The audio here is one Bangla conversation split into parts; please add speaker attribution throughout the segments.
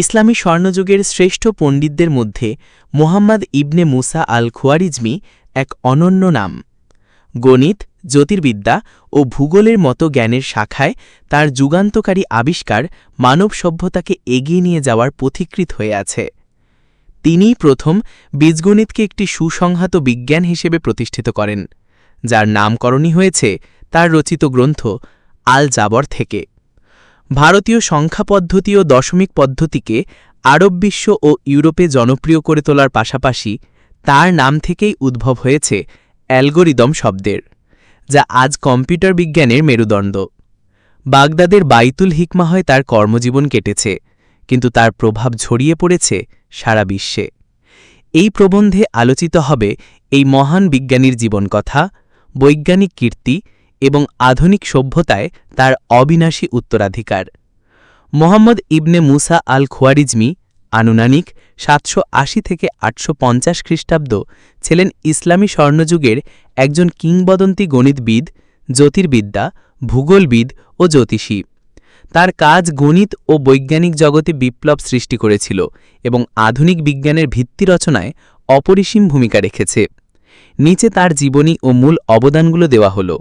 Speaker 1: ইসলামী স্বর্ণযুগের শ্রেষ্ঠ পণ্ডিতদের মধ্যে মোহাম্মদ ইবনে মুসা আল খোয়ারিজমি এক অনন্য নাম গণিত জ্যোতির্বিদ্যা ও ভূগোলের মতো জ্ঞানের শাখায় তার যুগান্তকারী আবিষ্কার মানব সভ্যতাকে এগিয়ে নিয়ে যাওয়ার পথিকৃত হয়ে আছে তিনিই প্রথম বীজগণিতকে একটি সুসংহাত বিজ্ঞান হিসেবে প্রতিষ্ঠিত করেন যার নামকরণই হয়েছে তার রচিত গ্রন্থ আল জাবর থেকে ভারতীয় সংখ্যা পদ্ধতি ও দশমিক পদ্ধতিকে আরব বিশ্ব ও ইউরোপে জনপ্রিয় করে তোলার পাশাপাশি তার নাম থেকেই উদ্ভব হয়েছে অ্যালগোরিদম শব্দের যা আজ কম্পিউটার বিজ্ঞানের মেরুদণ্ড বাগদাদের বাইতুল হয় তার কর্মজীবন কেটেছে কিন্তু তার প্রভাব ছড়িয়ে পড়েছে সারা বিশ্বে এই প্রবন্ধে আলোচিত হবে এই মহান বিজ্ঞানীর জীবনকথা বৈজ্ঞানিক কীর্তি এবং আধুনিক সভ্যতায় তার অবিনাশী উত্তরাধিকার মোহাম্মদ ইবনে মুসা আল খোয়ারিজমি আনুনানিক সাতশো আশি থেকে আটশো পঞ্চাশ খ্রিস্টাব্দ ছিলেন ইসলামী স্বর্ণযুগের একজন কিংবদন্তি গণিতবিদ জ্যোতির্বিদ্যা ভূগোলবিদ ও জ্যোতিষী তার কাজ গণিত ও বৈজ্ঞানিক জগতে বিপ্লব সৃষ্টি করেছিল এবং আধুনিক বিজ্ঞানের ভিত্তি রচনায় অপরিসীম ভূমিকা রেখেছে নিচে তার জীবনী ও মূল অবদানগুলো দেওয়া হলো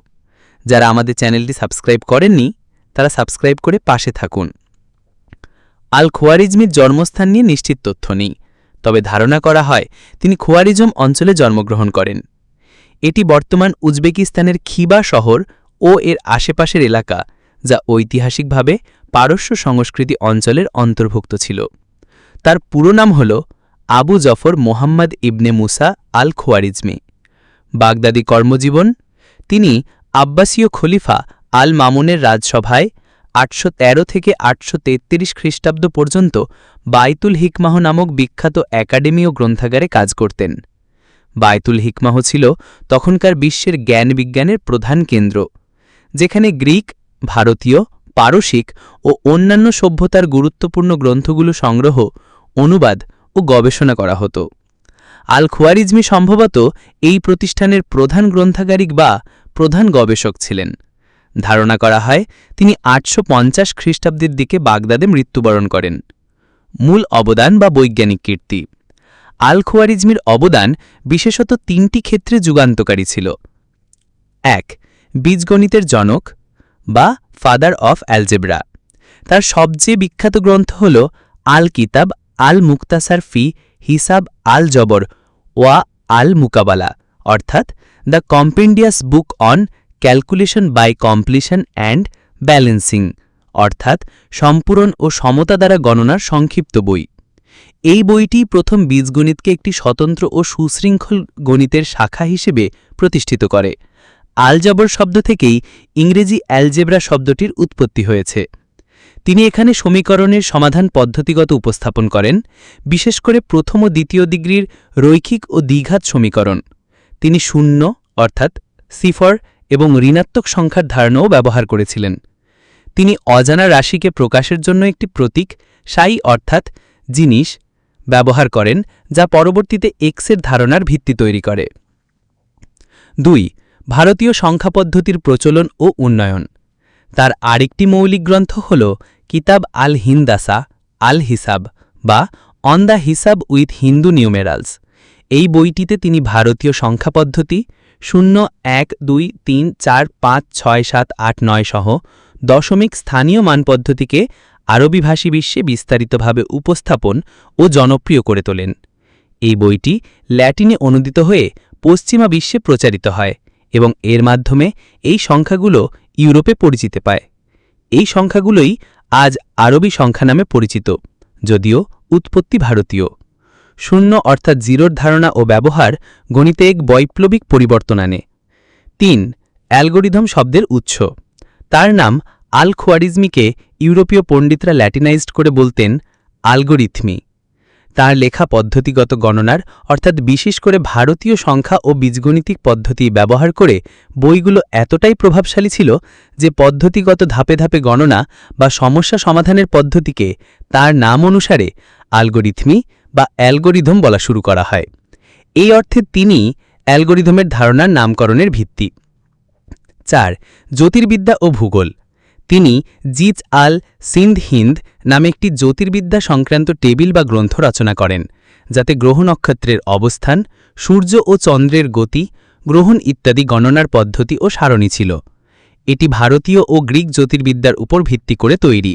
Speaker 1: যারা আমাদের চ্যানেলটি সাবস্ক্রাইব করেননি তারা সাবস্ক্রাইব করে পাশে থাকুন আল খোয়ারিজমির জন্মস্থান নিয়ে নিশ্চিত তথ্য নেই তবে ধারণা করা হয় তিনি খোয়ারিজম অঞ্চলে জন্মগ্রহণ করেন এটি বর্তমান উজবেকিস্তানের খিবা শহর ও এর আশেপাশের এলাকা যা ঐতিহাসিকভাবে পারস্য সংস্কৃতি অঞ্চলের অন্তর্ভুক্ত ছিল তার পুরো নাম হল আবু জফর মোহাম্মদ ইবনে মুসা আল খোয়ারিজমি বাগদাদি কর্মজীবন তিনি আব্বাসীয় খলিফা আল মামুনের রাজসভায় আটশো থেকে আটশো খ্রিস্টাব্দ পর্যন্ত বাইতুল হিকমাহ নামক বিখ্যাত একাডেমি ও গ্রন্থাগারে কাজ করতেন বায়তুল হিকমাহ ছিল তখনকার বিশ্বের জ্ঞান বিজ্ঞানের প্রধান কেন্দ্র যেখানে গ্রিক ভারতীয় পারসিক ও অন্যান্য সভ্যতার গুরুত্বপূর্ণ গ্রন্থগুলো সংগ্রহ অনুবাদ ও গবেষণা করা হতো আল খোয়ারিজমি সম্ভবত এই প্রতিষ্ঠানের প্রধান গ্রন্থাগারিক বা প্রধান গবেষক ছিলেন ধারণা করা হয় তিনি আটশো পঞ্চাশ খ্রিস্টাব্দের দিকে বাগদাদে মৃত্যুবরণ করেন মূল অবদান বা বৈজ্ঞানিক কীর্তি আল খোয়ারিজমির অবদান বিশেষত তিনটি ক্ষেত্রে যুগান্তকারী ছিল এক বীজগণিতের জনক বা ফাদার অফ অ্যালজেব্রা তার সবচেয়ে বিখ্যাত গ্রন্থ হল আল কিতাব আল মুক্তাসার ফি হিসাব আল জবর ওয়া আল মুকাবালা অর্থাৎ the compendious book on calculation by completion and balancing অর্থাৎ সম্পূরণ ও সমতা দ্বারা গণনার সংক্ষিপ্ত বই এই বইটি প্রথম বীজগণিতকে একটি স্বতন্ত্র ও সুশৃঙ্খল গণিতের শাখা হিসেবে প্রতিষ্ঠিত করে আলজাবর শব্দ থেকেই ইংরেজি অ্যালজেব্রা শব্দটির উৎপত্তি হয়েছে তিনি এখানে সমীকরণের সমাধান পদ্ধতিগত উপস্থাপন করেন বিশেষ করে প্রথম ও দ্বিতীয় ডিগ্রির রৈখিক ও দ্বিঘাত সমীকরণ তিনি শূন্য অর্থাৎ সিফর এবং ঋণাত্মক সংখ্যার ধারণাও ব্যবহার করেছিলেন তিনি অজানা রাশিকে প্রকাশের জন্য একটি প্রতীক সাই অর্থাৎ জিনিস ব্যবহার করেন যা পরবর্তীতে এক্সের ধারণার ভিত্তি তৈরি করে দুই ভারতীয় সংখ্যা পদ্ধতির প্রচলন ও উন্নয়ন তার আরেকটি মৌলিক গ্রন্থ হল কিতাব আল হিন্দাসা আল হিসাব বা অন দ্য হিসাব উইথ হিন্দু নিউমেরালস এই বইটিতে তিনি ভারতীয় সংখ্যা পদ্ধতি শূন্য এক দুই তিন চার পাঁচ ছয় সাত আট নয় সহ দশমিক স্থানীয় মান পদ্ধতিকে আরবিভাষী বিশ্বে বিস্তারিতভাবে উপস্থাপন ও জনপ্রিয় করে তোলেন এই বইটি ল্যাটিনে অনুদিত হয়ে পশ্চিমা বিশ্বে প্রচারিত হয় এবং এর মাধ্যমে এই সংখ্যাগুলো ইউরোপে পরিচিতি পায় এই সংখ্যাগুলোই আজ আরবি সংখ্যা নামে পরিচিত যদিও উৎপত্তি ভারতীয় শূন্য অর্থাৎ জিরোর ধারণা ও ব্যবহার গণিতে এক বৈপ্লবিক পরিবর্তন আনে তিন অ্যালগোরিদম শব্দের উৎস তার নাম আল খোয়ারিজমিকে ইউরোপীয় পণ্ডিতরা ল্যাটিনাইজড করে বলতেন আলগোরিথমি তার লেখা পদ্ধতিগত গণনার অর্থাৎ বিশেষ করে ভারতীয় সংখ্যা ও বীজগণিতিক পদ্ধতি ব্যবহার করে বইগুলো এতটাই প্রভাবশালী ছিল যে পদ্ধতিগত ধাপে ধাপে গণনা বা সমস্যা সমাধানের পদ্ধতিকে তার নাম অনুসারে আলগোরিথমি বা অ্যালগোরিধম বলা শুরু করা হয় এই অর্থে তিনি অ্যালগোরিধমের ধারণার নামকরণের ভিত্তি চার জ্যোতির্বিদ্যা ও ভূগোল তিনি জিচ আল সিন্ধ হিন্দ নামে একটি জ্যোতির্বিদ্যা সংক্রান্ত টেবিল বা গ্রন্থ রচনা করেন যাতে গ্রহ নক্ষত্রের অবস্থান সূর্য ও চন্দ্রের গতি গ্রহণ ইত্যাদি গণনার পদ্ধতি ও সারণী ছিল এটি ভারতীয় ও গ্রিক জ্যোতির্বিদ্যার উপর ভিত্তি করে তৈরি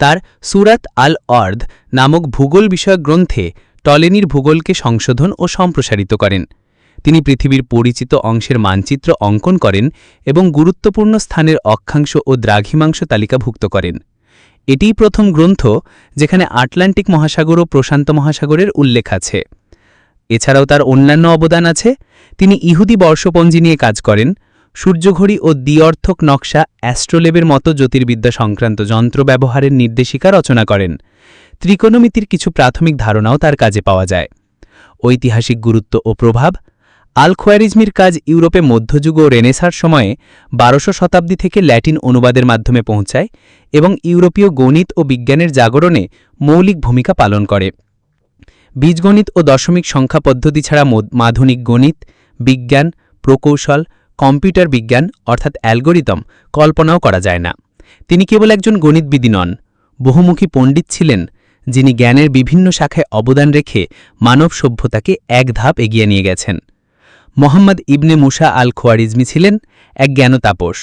Speaker 1: তার সুরাত আল অর্ধ নামক ভূগোল বিষয়ক গ্রন্থে টলেনির ভূগোলকে সংশোধন ও সম্প্রসারিত করেন তিনি পৃথিবীর পরিচিত অংশের মানচিত্র অঙ্কন করেন এবং গুরুত্বপূর্ণ স্থানের অক্ষাংশ ও দ্রাঘিমাংশ তালিকাভুক্ত করেন এটিই প্রথম গ্রন্থ যেখানে আটলান্টিক মহাসাগর ও প্রশান্ত মহাসাগরের উল্লেখ আছে এছাড়াও তার অন্যান্য অবদান আছে তিনি ইহুদি বর্ষপঞ্জি নিয়ে কাজ করেন সূর্যঘড়ি ও দ্বিঅর্থক নকশা অ্যাস্ট্রোলেবের মতো জ্যোতির্বিদ্যা সংক্রান্ত যন্ত্র ব্যবহারের নির্দেশিকা রচনা করেন ত্রিকোণমিতির কিছু প্রাথমিক ধারণাও তার কাজে পাওয়া যায় ঐতিহাসিক গুরুত্ব ও প্রভাব আল খোয়ারিজমির কাজ ইউরোপে মধ্যযুগ ও রেনেসার সময়ে বারোশ শতাব্দী থেকে ল্যাটিন অনুবাদের মাধ্যমে পৌঁছায় এবং ইউরোপীয় গণিত ও বিজ্ঞানের জাগরণে মৌলিক ভূমিকা পালন করে বীজগণিত ও দশমিক সংখ্যা পদ্ধতি ছাড়া মাধুনিক গণিত বিজ্ঞান প্রকৌশল কম্পিউটার বিজ্ঞান অর্থাৎ অ্যালগোরিদম কল্পনাও করা যায় না তিনি কেবল একজন গণিতবিদি নন বহুমুখী পণ্ডিত ছিলেন যিনি জ্ঞানের বিভিন্ন শাখায় অবদান রেখে মানব সভ্যতাকে এক ধাপ এগিয়ে নিয়ে গেছেন মোহাম্মদ ইবনে মুসা আল খোয়ারিজমি ছিলেন এক জ্ঞান তাপস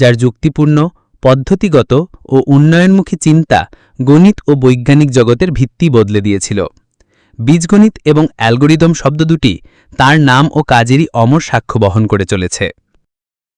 Speaker 1: যার যুক্তিপূর্ণ পদ্ধতিগত ও উন্নয়নমুখী চিন্তা গণিত ও বৈজ্ঞানিক জগতের ভিত্তি বদলে দিয়েছিল বীজগণিত এবং অ্যালগোরিদম শব্দ দুটি তার নাম ও কাজেরই অমর সাক্ষ্য বহন করে চলেছে